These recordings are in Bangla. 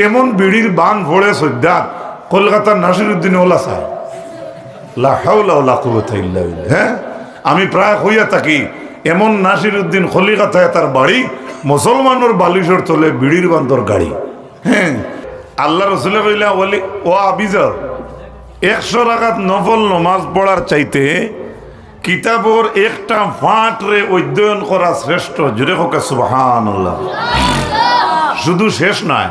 এমন বিড়ির বান ভরে সদ্যাত কলকাতার নাসিরুদ্দিন ওলা চায় হ্যাঁ? আমি প্রায় হইয়া থাকি এমন নাসির উদ্দিন খলিকাতায় তার বাড়ি মুসলমানের বালিশর তলে বিড়ির বান্দর গাড়ি। হ্যাঁ? আল্লাহ রসুলে কইলা বলি ও আবিজর একশো রাখাত নফল নমাজ পড়ার চাইতে কিতাবর একটা ফাট রে অধ্যয়ন করা শ্রেষ্ঠ। জুড়ে হোক সুবাহান শুধু শেষ নয়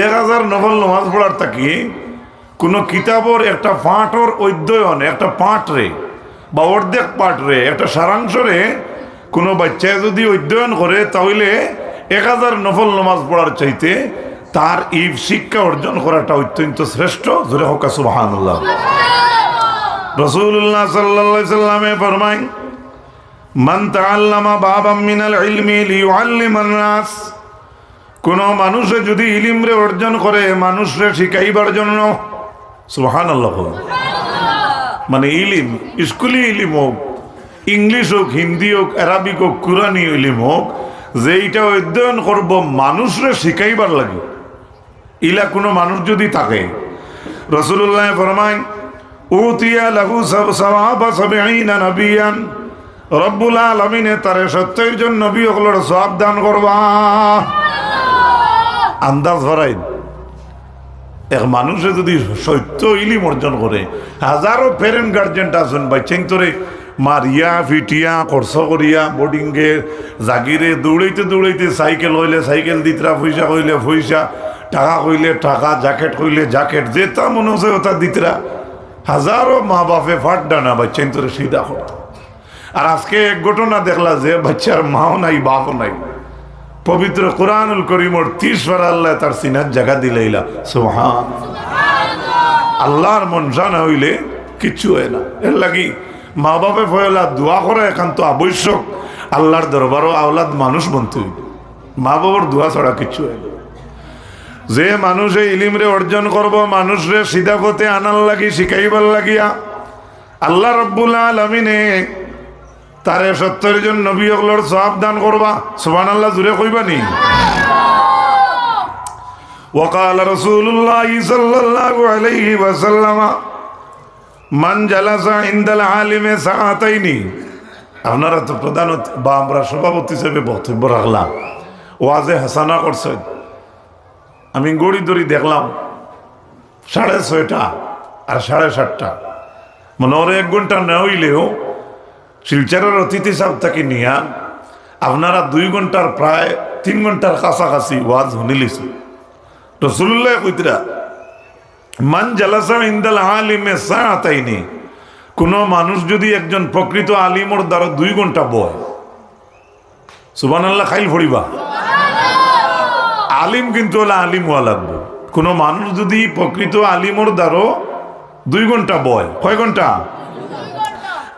এক হাজার নফল নামাজ পড়ার থাকি, কোনো কিতাবর একটা পাঠর অধ্যয়ন, একটা পাঠ রে বা অর্ধেক পাঠ রে একটা সারাংশ রে কোনো বাচ্চায় যদি অধ্যয়ন করে, তাহলে এক হাজার নফল নামাজ পড়ার চাইতে তার এই শিক্ষা অর্জন করাটা অত্যন্ত শ্রেষ্ঠ। জোরে হোক সুবাহান্লাহ রসুল্লাহ সাল্লা সাল্লামে ফরমাই মান বাবাম মিনাল ইলমি লিয়ুআল্লিমান নাস কোন মানুষে যদি ইলিমরে অর্জন করে মানুষরে শিখাইবার জন্য? সুবহানাল্লাহ মানে ইলিম স্কুলি ইলিম হোক ইংলিশ হোক হিন্দি হোক আরবিক হোক কুরানি ইলিম হোক যে এইটা অধ্যয়ন করব মানুষরে শিখাইবার লাগে। ইলা কোনো মানুষ যদি থাকে রসুল্লাহ ফরমাইন উতিয়া লাহু সওয়াবা সাবিঈনা নবিয়ান রব্বুল আলামিনে তারে সত্যের জন্য নবী হলোর সওয়াব দান করবা। আন্দাজ ভরাই এক মানুষে যদি সত্য ইলিম অর্জন করে, হাজারো প্যারেন্ট গার্জেন্ট আছেন বাচ্চান তোরে মারিয়া, ফিটিয়া, খরচ করিয়া বোর্ডিংয়ে জাগিরে, দৌড়াইতে দৌড়াইতে সাইকেল হইলে সাইকেল দিতরা, পয়সা হইলে পয়সা, টাকা কইলে টাকা জ্যাকেট কইলে জ্যাকেট যেটা মনে হচ্ছে ওটা দিতরা। হাজারো মা বাপে ফাট ডানা বাচ্চান তোরে সিধা করতো। আর আজকে এক ঘটনা দেখলা যে বাচ্চার মাও নাই, বাপও নাই। পবিত্র কোরআনুল করিমর তিসবার আল্লাহ তার সিনার জায়গা দিলাইলা। সোহান আল্লাহর মন জানা হইলে কিচ্ছু হয় না। এর লাগি মা বাপে ফয়লা দোয়া করা একান্ত আবশ্যক। আল্লাহর দরবারও আওলাদ মানুষ হইবে। মা বাবার দোয়া ছাড়া কিচ্ছু হয় না। যে মানুষে ইলিমরে অর্জন করব, মানুষরে সিধা পথে আনার লাগি, শিখাইবার লাগিয়া, আল্লাহ রব্বুল আলমিনে তারে সত্তর জন নবী অগলোর সব দান করবা সুবান আল্লাহ জুড়ে কইবানি وقال رسول الله صلى الله عليه وسلم من جلس عند العالم ساعتين আপনারা তো প্রধান অতি- বা আমরা সভাপতি হিসেবে বক্তব্য রাখলাম ওয়াজে হাসানা করছেন আমি গড়ি দড়ি দেখলাম সাড়ে ছয়টা আর সাড়ে সাতটা মনে ওর এক ঘন্টা না হইলেও শিলচারের অতিথি সাহেব থেকে নিয়া আপনারা দুই ঘণ্টার প্রায় তিন ঘণ্টার কাছাকাছি ওয়াজ শুনিলিছে রসুল্লাহ কইতরা মান জালাসা ইন্দাল আলিমে সাতাইনি কোনো মানুষ যদি একজন প্রকৃত আলিমর দ্বারা দুই ঘণ্টা বয় সুবান আল্লাহ খাইল ফড়িবা। আলিম কিন্তু হলে আলিম হওয়া লাগবে। কোনো মানুষ যদি প্রকৃত আলিমর দ্বারা দুই ঘণ্টা বয় কয় ঘণ্টা?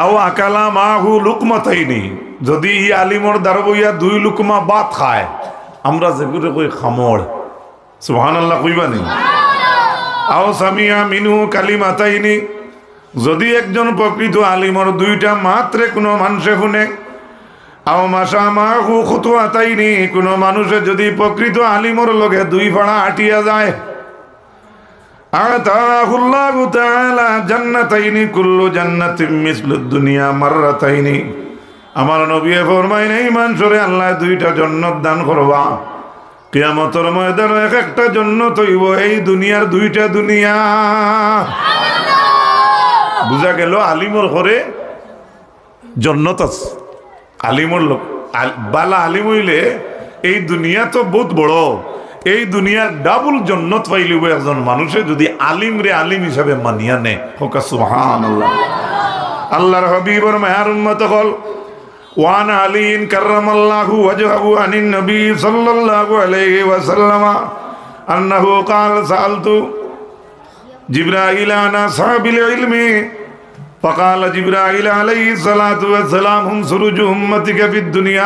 আও আকালা মাহু লুকমা থাইনি যদি ই আলিমর দ্বারা বইয়া দুই লুকমা বাত খায় আমরা যেগুলো কই খামড়। সুহান আল্লাহ কইবানি আও সামিয়া মিনু কালিমা তাইনি যদি একজন প্রকৃত আলিমর দুইটা মাত্রে কোনো মানুষে শুনে আও মাসা মাহু খুতুয়া তাইনি কোনো মানুষে যদি প্রকৃত আলিমর লগে দুই ফাড়া আটিয়া যায় আমার নবী ফরমাইন এই আল্লাহ দুইটা জান্নাত দান করবা। কিয়ামতের ময়দানে এক একটা জান্নাত হইব এই দুনিয়ার দুইটা দুনিয়া। বুঝা গেল আলিমর ঘরে জন্নত আছে। আলিমর লোক বালা আলিম হইলে এই দুনিয়া তো বহুত বড়। এই দুনিয়ার ডাবল জন্নত পাইলিব একজন মানুষে যদি আলিম রে আলিম হিসাবে মানিয়া নে হোকা সুবহান আল্লাহ আল্লাহর হাবিবর মেহার উম্মত হল ওয়ান আলীন কার্রামাল্লাহু ওয়াজহাহু আনিন নবী সাল্লাল্লাহু আলাইহি ওয়াসাল্লাম আন্নাহু قال سألت জিব্রাইল আনা সাহাবিল ইলমি فقال جبرائيل عليه الصلاة والسلام هم سرج أمتك في الدنيا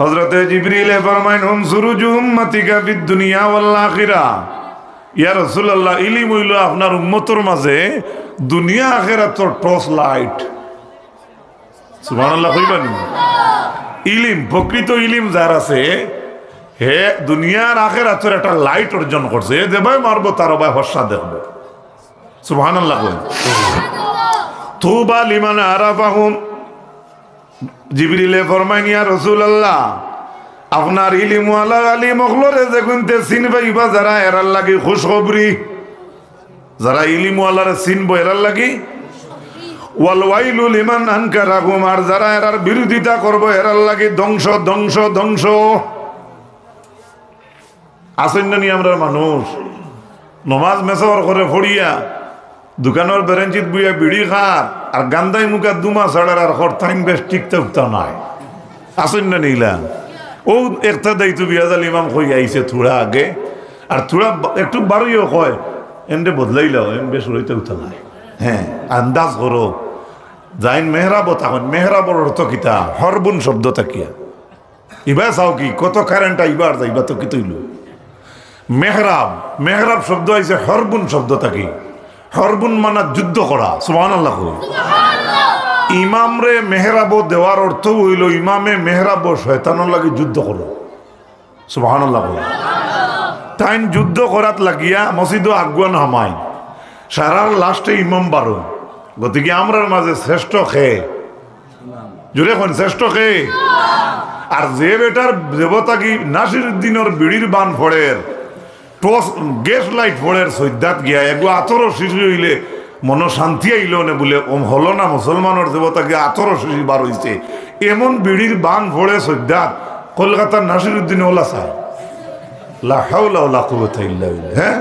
হজরতে জিব্রিল ফরমাইন হুম সুরুজ উম্মতিকা বিদ দুনিয়া ওয়াল আখিরা। ইয়া রসুল্লাহ ইলিম হইল আপনার উম্মতর মাঝে দুনিয়া আখেরাতর টর্চ লাইট। সুবহানাল্লাহ কইবানি ইলিম প্রকৃত ইলিম যার আছে হে দুনিয়ার আখের আচর একটা লাইট অর্জন করছে যে ভাই মারবো তার ভাই হর্ষা দেখব। সুবহান আল্লাহ তুবা লিমান আরাফাহুম। জিবরিলে ফরমাইনিয়া রসুল আল্লাহ আপনার ইলিমওয়ালা আলী মখলরে দেখুন তে চিনবাইবা যারা এরার লাগি খুশখবরি। যারা ইলিমওয়ালারে চিনবো এরার লাগি। যারা এরার লাগি ধ্বংস ধ্বংস ধ্বংস। নমাজ দোকানের বেরেঞ্চিত বুইয়া বিড়ি খার আর গান্দাই মুখা দুমা ছাড়ার আর হরতাইন বেশ টিকতে উঠতে নাই। আসেন না নিলা ও একটা দায়িত্ব বিয়াজাল ইমাম কই আইছে থোড়া আগে। আর থোড়া একটু বারোইও কয় এমনি বদলাইলাও এম বেশ রইতে উঠতে নাই। হ্যাঁ আন্দাজ করো। যাইন মেহরাব তখন মেহরাবর অর্থ কিতা? হরবুন শব্দ তাকিয়া ইবা চাও কি? কত কারেন্ট আইবার যাইবা তো কি তৈল মেহরাব মেহরাব শব্দ আইছে হরবুন শব্দ থাকি হরবুন মানা যুদ্ধ করা সুবাহ আল্লাহ ইমাম রে মেহরাব দেওয়ার অর্থ হইল ইমামে মেহরাব শয়তানোর লাগে যুদ্ধ করো সুবাহ আল্লাহ তাইন যুদ্ধ করাত লাগিয়া মসজিদ আগুয়ান হামাই সারার লাস্টে ইমাম বারো। গতিকে আমরার মাঝে শ্রেষ্ঠ খে। জুড়ে কোন শ্রেষ্ঠ খেয়ে আর যে বেটার দেবতা কি নাসির উদ্দিনের বিড়ির বান ফড়ের টস গ্যাস লাইট ফড়ের সৈদ্যাত গিয়া এগো আতর শিশু হইলে মন শান্তি আইল নে বলে, ওম হলো না মুসলমানের দেবতাকে আতর শিশু বার হইছে। এমন বিড়ির বান ফড়ে সৈদ্যাত কলকাতার নাসির উদ্দিনে ওলা চায় হ্যাঁ?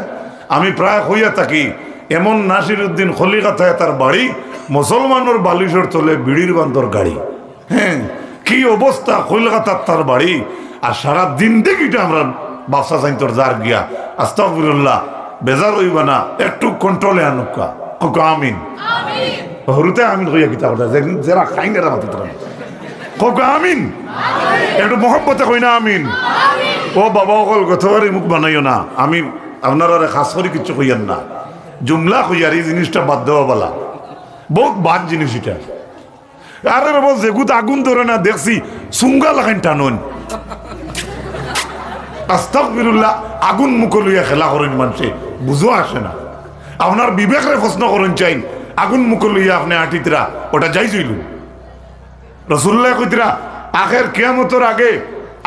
আমি প্রায় হইয়া থাকি, এমন নাসির উদ্দিন খলিকাতায় তার বাড়ি মুসলমানের বালিশের তলে বিড়ির বান্দর গাড়ি। হ্যাঁ? কি অবস্থা কলকাতার তার বাড়ি? আর সারা দিন দেখিটা আমরা বাসা সাইন্তর যার গিয়া। আস্তাফিরুল্লাহ বেজার হইবা না একটু কন্ট্রোলে আনুকা কক আমিন। হরুতে আমিন হইয়া কিতা কথা যারা খাই না মাতি তারা কক আমিন। একটু মহব্বতে কই না আমিন। ও বাবা অকল গতবারই মুখ বানাইও না। আমি আপনারা খাস করে কিছু কইয়ান না। জুমলা কইয়ার এই জিনিসটা বাদ দেওয়া বলা। বহুত বাদ জিনিস এটা। আরে বাবা যেগুত আগুন ধরে না দেখছি সুঙ্গা লাগান টানুন আস্তাকবিরুল্লাহ আগুন মুখ লইয়া খেলা করেন মানুষে বুঝো আসে না? আপনার বিবেকরে প্রশ্ন করেন চাই, আগুন মুখ লইয়া আপনি আটিতরা ওটা যাই চইল রসুল্লাহ কইতরা আখের কেয়ামতর আগে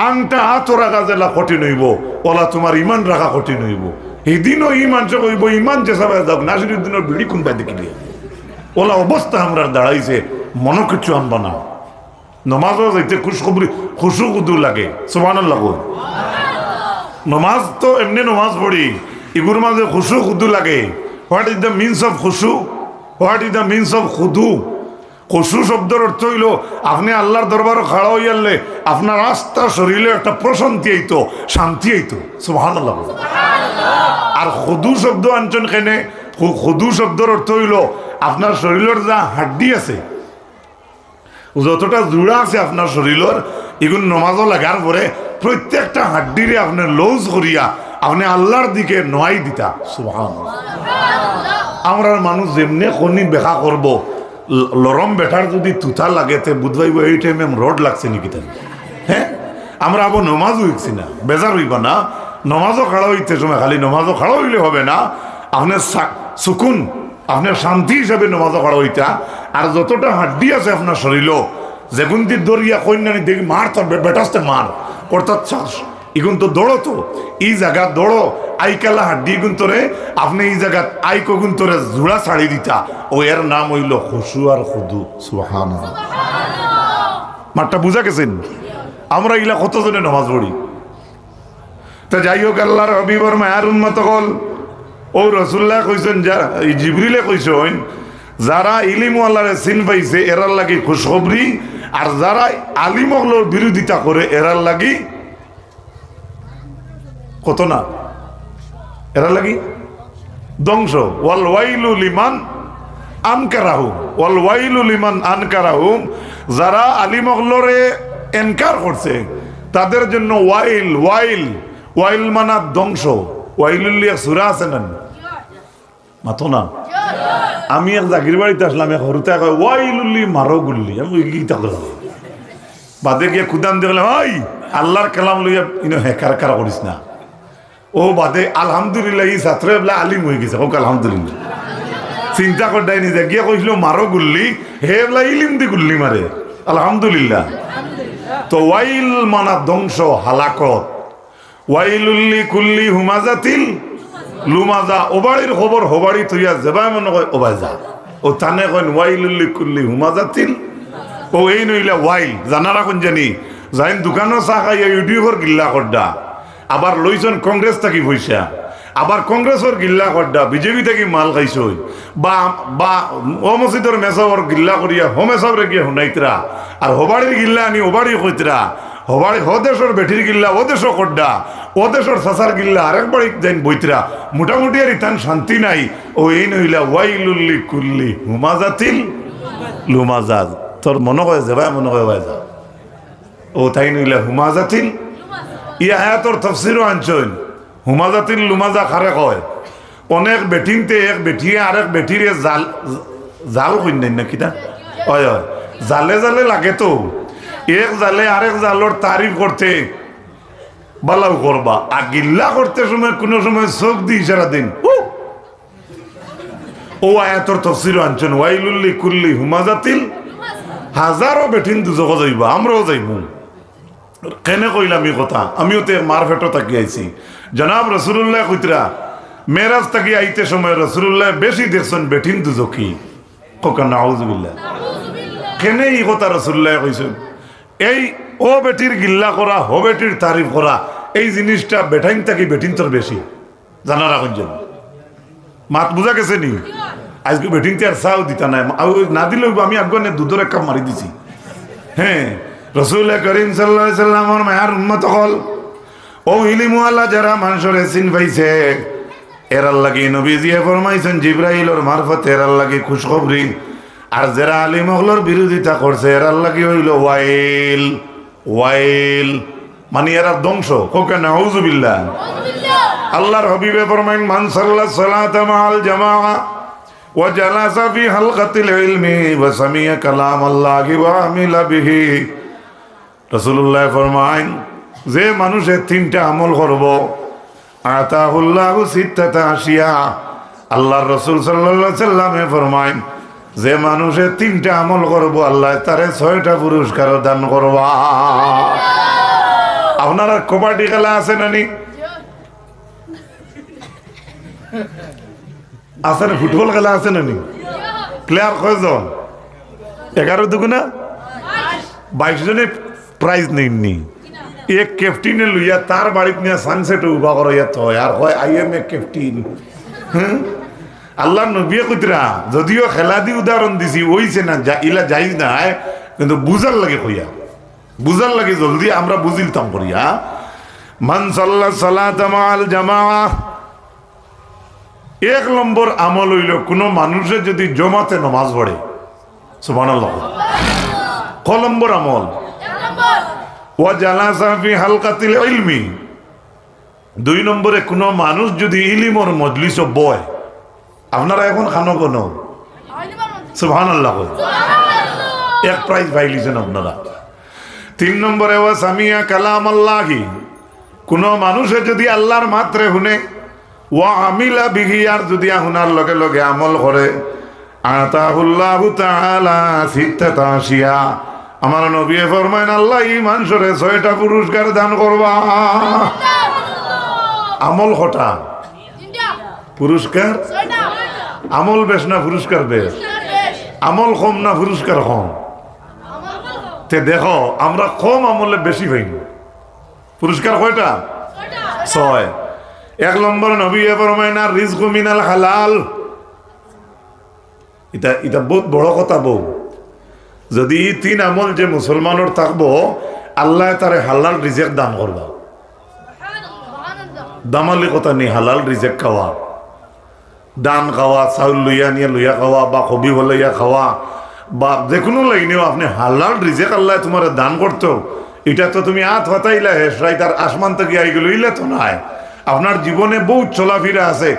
আংটা হাত রাখা জেলা কঠিন হইব, ওলা তোমার ইমান রাখা কঠিন হইব। এদিনও ইমান সে কইব, ইমান যে সবাই যাক নাসিরুদ্দিনের বিড়ি কোনবাই দেখিলে? ওলা অবস্থা আমরা দাঁড়াইছে মনে কিছু আনবা না। নমাজও যাইতে খুশখবরি খুশু কুদু লাগে সমান লাগো নমাজ তো এমনি নমাজ পড়ি। ইগুর মাঝে খুশু খুদু লাগে। What is the means of খুশু? What is the means of Khudu? খুশু শব্দের অর্থ হইল আপনি আল্লাহর দরবার খাড়া হইয়ালে আপনার আস্থা শরীরে একটা প্রশান্তি আইতো শান্তি আইতো। সুহান আর খুদু শব্দ আনছেন কেনে? খুদু শব্দের অর্থ হইল আপনার শরীরের যা হাড্ডি আছে যতটা জোড়া আছে আপনার শরীরের এগুলো নমাজও লাগার পরে প্রত্যেকটা হাড্ডিরে আপনি লৌজ করিয়া আপনি আল্লাহর দিকে নয় দিতা। সুহান আমরা মানুষ যেমনি খনি বেখা করব লরম বেঠার যদি তুতা লাগে তে বুধবাইব এই টাইমে রড লাগছে নাকি তাই হ্যাঁ আমরা আবার নমাজ হইছি না, বেজার হইবা না। নমাজও খাড়া হইতে সময়, খালি নমাজও খাড়া হইলে হবে না। আপনার সুকুন আপনার শান্তি হিসাবে নমাজও খাড়া হইতা। আর যতটা হাড্ডি আছে আপনার শরীর যেগুন্তি দরিয়া কন্যানি দেখি মার তোর বেটাসতে মার। অর্থাৎ ইগুন তো। দৌড়ো তো এই জায়গা দৌড়ো আইকালা হাড্ডি গুণ তোরে আপনি এই কগুন তোরে জোড়া ছাড়ি দিতা। ও এর নাম হইল খুশু আর খুদু। সুহান মাঠটা বুঝা গেছেন? আমরা এগুলা কতজনে নমাজ পড়ি? তা যাই হোক, আল্লাহর হবিবর মায়ার উন্মত হল। ও রসুল্লাহ কইছেন, যা এই জিবরিলে কইছেন, যারা ইলিম আল্লাহরে চিন পাইছে, এরার লাগি খুশখবরি আর যারা আলিমগলোর বিরোধিতা করে, এরার লাগি কত না? এরার লাগি ধ্বংস। ওয়াল ওয়াইলু লিমান আনকারাহু। ওয়াল ওয়াইলু লিমান আনকারাহু। যারা আলিমগলরে এনকার করছে, তাদের জন্য ওয়াইল ওয়াইল। ওয়াইল মানা ধ্বংস। ওয়াইলুল্লিয়া সুরা আছে না মাথো না? আমি এক জাগির বাড়িতে আসলাম, এক হরুতে কয় ওয়াইলুল্লি মারো গুল্লি। আমি গীতা করলাম বাদে গিয়ে খুদাম দেখলাম ওই, আল্লাহর কালাম লইয়া ইনো হেকার কারা করিস না? ও বাদে, আলহামদুলিল্লাহ, এই ছাত্র আলিম হয়ে গেছে। হোক, আলহামদুলিল্লাহ। চিন্তা করতে নিজে গিয়ে কইছিল, মারো গুল্লি। হে বলা, ইলিম দি গুল্লি মারে। আলহামদুলিল্লাহ। তো ওয়াইল মানা ধ্বংস, হালাকত। ওয়াইলুল্লি কুল্লি হুমাজাতিল। লুমাজা, ওবাড়ির খবর, হবাড়ি তুইয়া যেবাই মনে কয়, ওবাই যা। ও তানে কয়, ওয়াইলুল্লি কুল্লি হুমাজাতিল ও এই নইলে ওয়াইল জানারা কোন জানি যাইন দোকানও চাহ খাইয়া ইউটিউবর গিল্লা করডা আবার লইছেন কংগ্রেস থাকি পয়সা আবার কংগ্রেসর গিল্লা করডা বিজেপি থেকে মাল খাইছই। বা বা ও মসজিদর মেসাবর গিল্লা করিয়া হো মেসাবরে গিয়ে শুনাইতরা আর হবাড়ির গিল্লা আনি ওবাড়ি কইতরা হবাড়ি, হ দেশর বেঠির গিল্লা, ও দেশও করডা ও দেশর সাসার গিল্লা, আরেক বাড়ি যাইন বইতরা মোটামুটি আর ইতান শান্তি নাই। ও এই নইলা, ওয়াইলুল্লি কুল্লি হুমাজাতিল লুমাজাজ তোর মনে হয় যাবা মনে হয় ওয়াই যা। ও তাই নইলা হুমাজাতিল। ই আয়াতর তফসিরও আনছইন। হুমাজাতিল লুমাজা খারে কয়, অনেক বেটিংতে এক বেটিয়ে আরেক বেটিরে জাল জাল কইন না হয় হয়। জালে জালে লাগে তো। এক জালে আরেক জালর তারিফ করতে, বালাও করবা। আর গিল্লা করতে সময়, কোনো সময় চোখ দি ইশারা দিন! ও আয়াতর তফসির আনছেন, ওয়াইলুল্লি কুল্লি হুমাজাতিল, হাজারো বেঠিন দুজক যাইবা, আমরাও যাইব কেনে কইলাম এই কথা? আমিও তো মার ফেটো তাকি আইছি। জনাব রসুল্লাহ কইতরা, মেরাজ তাকি আইতে সময় রসুল্লাহ বেশি দেখছেন বেঠিন দুজকি। কোকা নাউজুবিল্লাহ। কেনে এই কথা রসুল্লাহ কইছেন? এই ও বেটির গিল্লা করা, হো বেটির তারিফ করা, এই জিনিসটা বেঠাইন থাকি বেটিন তোর বেশি জানা রাখুন যেন। মাত বুঝা গেছে নি? আজকে বেটিং আর চাও দিতা নাই। না দিলেও আমি আগুনে দুধের এক কাপ মারি দিছি। হ্যাঁ রসুল করিম সাল্লামর মায়ার উন্মত হল। ও ইলিমুয়াল্লাহ যারা মানুষের চিন পাইছে এরার লাগি নবীজিয়ে ফরমাইছেন জিব্রাইলর মারফত এরার লাগি খুশখবরি আর যারা আলিম হলর বিরোধিতা করছে এরার লাগি হইল ওয়াইল ওয়াইল মানে এরা ধ্বংস কোকে নাউজুবিল্লাহ আল্লাহর হবিবে ফরমাইন মান সাল্লাহ সালাত মাল জামা وجلس في حلقة العلم وسمع كلام الله وعمل به রসুল্লাহ ফরমাইন যে মানুষের তিনটা আমল করব আতাহুল্লাহ সিত্তাতা আসিয়া আল্লাহর রসুল সাল্লাহ সাল্লামে ফরমাইন যে মানুষের তিনটা আমল করব, আল্লাহ তারে ছয়টা পুরস্কার দান করবা। আপনারা কবাডি খেলা আছে নানি আছে না? ফুটবল খেলা আছে নানি প্লেয়ার কয়জন? এগারো দুগুনা বাইশ জনে প্রাইজ নেননি। এক ক্যাপ্টেনে লইয়া তার বাড়িতে নিয়ে সানসেট উভা করো ইয়াত হয় আর হয় আই এম এ ক্যাপ্টেন হ্যাঁ? আল্লাহ নবিয়ে কুতরা যদিও খেলা দি উদাহরণ দিছি ওইছে না ইলা যাই না কিন্তু বুঝার লাগে কইয়া। বুঝার লাগে জলদি, আমরা বুঝিলতাম করিয়া। মান সাল্লাহ সালাত মাল জামা এক নম্বর আমল হইল, কোনো মানুষের যদি জমাতে নমাজ পড়ে, সুবহানাল্লাহ। ক আমল? ও জালাসা ফি হালকাতিল ইলমি। দুই নম্বরে, কোনো মানুষ যদি ইলিমর মজলিস বয় আপনারা এখন খানো কোন? সুবহানাল্লাহ। এক প্রাইজ পাইলিছেন আপনারা। তিন নম্বরে ও সামিয়া কালাম আল্লাহি কোনো মানুষে যদি আল্লাহর মাত্রে শুনে ও আমিলা বিঘিয়ার যদি শুনার লগে লগে আমল করে আতাহুল্লাহু তাআলা সিত্তাতা আশিয়া। আমার নবী ফরমাইন আল্লাহ ইমান সরে ছয়টা পুরস্কার দান করবা। আমল হটা পুরস্কার? আমল বেশ না পুরস্কার বেশ? আমল কম না পুরস্কার কম? তে দেখো, আমরা কম আমলে বেশি পাই পুরস্কার কয়টা? ছয়। এক নম্বর নবী ফরমাইনা রিজকু হালাল। এটা এটা বহুত বড় কথা বউ। যদি তিন আমল যে মুসলমানের থাকব, আল্লাহ তারে হালাল রিজেক দান করবা দামালি কথা নেই হালাল রিজেক খাওয়া দান খাওয়া চাউল লইয়া নিয়ে লইয়া খাওয়া বা কবি লইয়া খাওয়া বা যে কোনো লাইনেও আপনি হালাল রিজেক আল্লাহ তোমার দান করতো। এটা তো তুমি আত হতাইলা হেসরাই তার আসমান থেকে আই গেল ইলে তো নাই। আপনার জীবনে বহুত চলাফিরা আছে।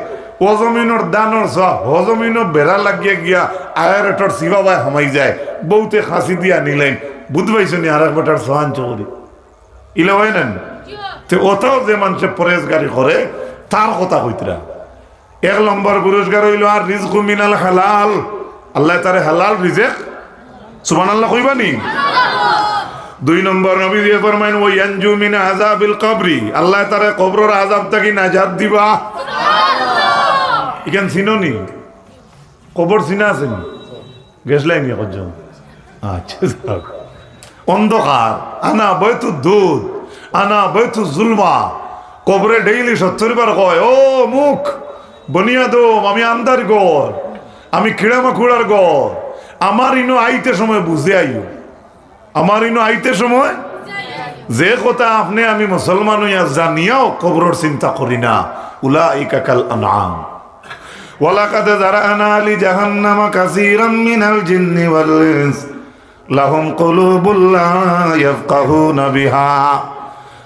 ও জমিনের দানর সব হ জমিনও বেড়া লাগিয়ে গিয়া আয়ের এটর শিবাবায় হামাই যায়। বহুতে খাসি দিয়া নিলেন। বুঝ পাইছো নি আর এক বেটার সোহান চৌরি ইলে হয় না তে ওটাও যে মানুষে পরেজগারি করে তার কথা কইতরা এক নম্বর পুরস্কার হইল আর রিজকু মিনাল হালাল। আল্লাহ তারে হালাল রিজেক? সুবান আল্লাহ কইবানি দুই নম্বর নবী দিয়ে ফরমাইন ওই আনজু মিন আযাবিল কবরি। আল্লাহ তারে কবরের আযাব থেকে নাজাত দিবা। ইখান চিননি কবর চিনা আছে নি? গেছলাই নি কজন আচ্ছা। অন্ধকার আনা বৈতু দুধ আনা বৈতু জুলমা। কবরে ডেইলি সত্তর বার কয় ও মুখ! বনিয়াদম আমি আন্দার গড়, আমি খিড়ামাখুড়ার গড়। আমার ইনো আইতে সময় বুঝে আইও। আমার ইনো আইতে সময় যে কথা আপনি আমি মুসলমান হইয়া জানিয়াও কবরর চিন্তা করি না। উলা কাকাল আনাম ওয়ালাকাদ জারানা আলি জাহান্নামা কাসীরাম মিনাল জিন্নি ওয়াল ইনস। লাহুম কুলুবুল লা ইয়াফকাহুনা বিহা।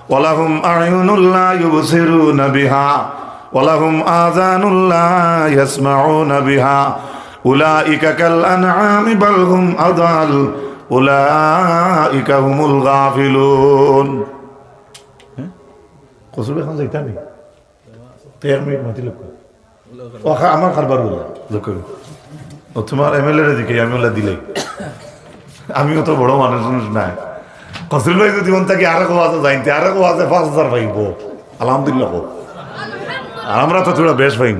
ওয়া লাহুম আয়ুনুল লা ইউবসিরুনা বিহা। ওলাহুম আজানুল্লাহ ইয়াসমাউনা বিহা উলাইকা কাল আনআমি বাল হুম আদাল উলাইকা হুমুল গাফিলুন। কসবে খান যাইতা নি? তেয়ার মিনিট মাতি লোক ওখা আমার কারবার বলা দেখো ও তোমার এমএলএ রে দিকে আমি ওলা আমি অত বড় মানুষ মানুষ নাই। কসরিল যদি মন থাকে আর আছে যাইতে আর কোয়াজে পাঁচ হাজার ভাইব আলহামদুলিল্লাহ আর আমরা তো তোরা বেশ পাইব